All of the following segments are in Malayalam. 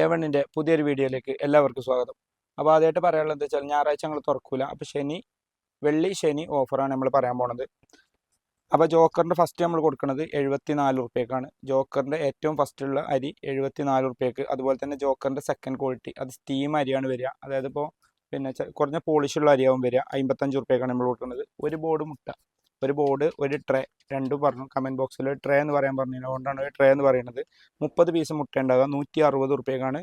എ വണ്ണിന്റെ പുതിയൊരു വീഡിയോയിലേക്ക് എല്ലാവർക്കും സ്വാഗതം. അപ്പോൾ ആദ്യമായിട്ട് പറയാനുള്ളത് എന്താ വെച്ചാൽ ഞായറാഴ്ച ഞങ്ങൾ തുറക്കൂല. അപ്പോൾ ശനി വെള്ളി ശനി ഓഫറാണ് നമ്മൾ പറയാൻ പോണത്. അപ്പോൾ ജോക്കറിന്റെ ഫസ്റ്റ് നമ്മൾ കൊടുക്കുന്നത് എഴുപത്തി നാല് റുപ്യക്കാണ് ജോക്കറിന്റെ ഏറ്റവും ഫസ്റ്റുള്ള അരി എഴുപത്തി നാല് റുപ്യക്ക് അതുപോലെ തന്നെ ജോക്കറിന്റെ സെക്കൻഡ് ക്വാളിറ്റി അത് സ്റ്റീം അരിയാണ് വരിക. അതായത് ഇപ്പോൾ പിന്നെ കുറഞ്ഞ പോളിഷുള്ള അരിയാവും വരിക. അമ്പത്തഞ്ച് റുപ്യക്കാണ് നമ്മൾ കൊടുക്കുന്നത് ഒരു ബോർഡ് മുട്ട. ഒരു ബോർഡ് ഒരു ട്രേ രണ്ടും പറഞ്ഞു. കമന്റ് ബോക്സിൽ ട്രേ എന്ന് പറയാൻ പറഞ്ഞു അതുകൊണ്ടാണ് ട്രേ എന്ന് പറയുന്നത്. മുപ്പത് പീസ് മുട്ട ഉണ്ടാകുക നൂറ്റി അറുപത് റുപ്യക്കാണ്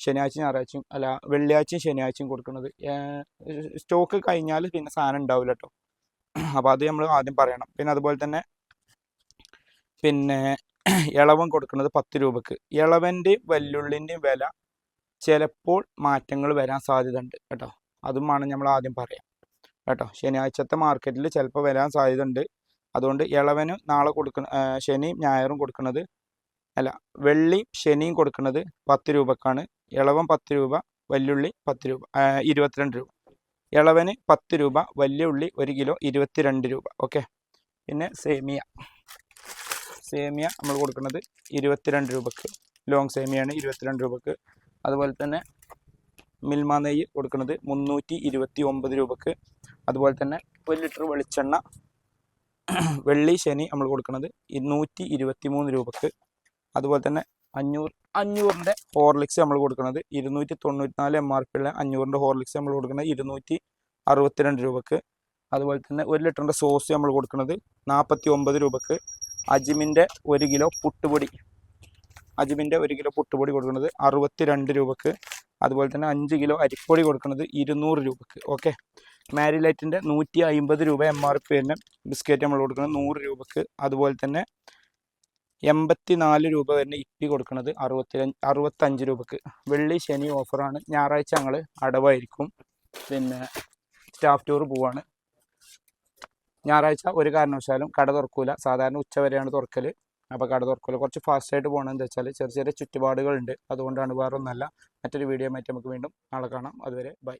ശനിയാഴ്ച ഞായറാഴ്ചയും അല്ല വെള്ളിയാഴ്ചയും ശനിയാഴ്ചയും കൊടുക്കുന്നത്. സ്റ്റോക്ക് കഴിഞ്ഞാൽ പിന്നെ സാധനം ഉണ്ടാവില്ല കേട്ടോ അപ്പോൾ അത് നമ്മൾ ആദ്യം പറയണം. പിന്നെ അതുപോലെ തന്നെ പിന്നെ ഇളവൻ കൊടുക്കുന്നത് പത്ത് രൂപക്ക്. ഇളവന്റെയും വെല്ലുള്ളിന്റെയും വില ചിലപ്പോൾ മാറ്റങ്ങൾ വരാൻ സാധ്യത ഉണ്ട് കേട്ടോ. അതുമാണ് നമ്മൾ ആദ്യം പറയാം. കേട്ടോ. ശനിയാഴ്ചത്തെ മാർക്കറ്റിൽ ചിലപ്പോൾ വരാൻ സാധ്യത ഉണ്ട് അതുകൊണ്ട് ഇളവനും നാളെ കൊടുക്കുന്ന ആ, ശനിയും ഞായറും കൊടുക്കുന്നത് അല്ല വെള്ളി ശനിയും കൊടുക്കുന്നത് പത്ത് രൂപക്കാണ്. ഇളവൻ പത്ത് രൂപ വല്യുള്ളി പത്ത് രൂപ ഇരുപത്തിരണ്ട് രൂപ. ഇളവന് പത്ത് രൂപ വലിയ ഉള്ളി ഒരു കിലോ ഇരുപത്തിരണ്ട് രൂപ. ഓക്കെ? പിന്നെ സേമിയ. സേമിയ നമ്മൾ കൊടുക്കുന്നത് ഇരുപത്തിരണ്ട് രൂപക്ക്. ലോങ് സേമിയാണ് ഇരുപത്തിരണ്ട് രൂപക്ക്. അതുപോലെ തന്നെ മിൽമ നെയ്യ് കൊടുക്കുന്നത് മുന്നൂറ്റി ഇരുപത്തി ഒമ്പത് രൂപക്ക്. അതുപോലെ തന്നെ ഒരു ലിറ്റർ വെളിച്ചെണ്ണ വെള്ളി ശനി നമ്മൾ കൊടുക്കുന്നത് ഇരുന്നൂറ്റി ഇരുപത്തി മൂന്ന് രൂപക്ക്. അതുപോലെ തന്നെ അഞ്ഞൂറ് അഞ്ഞൂറിന്റെ ഹോർലിക്സ് നമ്മൾ കൊടുക്കുന്നത് ഇരുന്നൂറ്റി തൊണ്ണൂറ്റി നാല് എം ആർ പി ഉള്ള അഞ്ഞൂറിന്റെ ഹോർലിക്സ് നമ്മൾ കൊടുക്കുന്നത് ഇരുന്നൂറ്റി അറുപത്തിരണ്ട് രൂപക്ക്. അതുപോലെ തന്നെ ഒരു ലിറ്ററിന്റെ സോസ് നമ്മൾ കൊടുക്കുന്നത് നാൽപ്പത്തി ഒമ്പത് രൂപക്ക്. അജിമിന്റെ ഒരു കിലോ പുട്ടുപൊടി അജിമിന്റെ ഒരു കിലോ പുട്ടുപൊടി കൊടുക്കുന്നത് അറുപത്തി രണ്ട് രൂപക്ക്. അതുപോലെ തന്നെ അഞ്ച് കിലോ അരിപ്പൊടി കൊടുക്കുന്നത് ഇരുന്നൂറ് രൂപക്ക് ഓക്കെ മാരിലൈറ്റിന്റെ നൂറ്റി അമ്പത് രൂപ എം ആർ പി തന്നെ ബിസ്ക്കറ്റ് നമ്മൾ കൊടുക്കുന്നത് നൂറ് രൂപക്ക്. അതുപോലെ തന്നെ എൺപത്തി നാല് രൂപ വരുന്ന ഇപ്പി കൊടുക്കുന്നത് അറുപത്തി അറുപത്തഞ്ച് രൂപക്ക്. വെള്ളി ശനി ഓഫറാണ് ഞായറാഴ്ച ഞങ്ങൾ അടവായിരിക്കും. പിന്നെ സ്റ്റാഫ് ടൂർ പോവാണ്. ഞായറാഴ്ച ഒരു കാരണവശാലും കട തുറക്കൂല. സാധാരണ ഉച്ച വരെയാണ് തുറക്കൽ അപ്പോൾ കട തുറക്കൂല. കുറച്ച് ഫാസ്റ്റായിട്ട് പോകണമെന്ന് വെച്ചാൽ ചെറിയ ചെറിയ ചുറ്റുപാടുകളുണ്ട്. അതുകൊണ്ടാണ് വേറെ മറ്റൊരു വീഡിയോ ആയിട്ട് നമുക്ക് വീണ്ടും നാളെ കാണാം. അതുവരെ ബൈ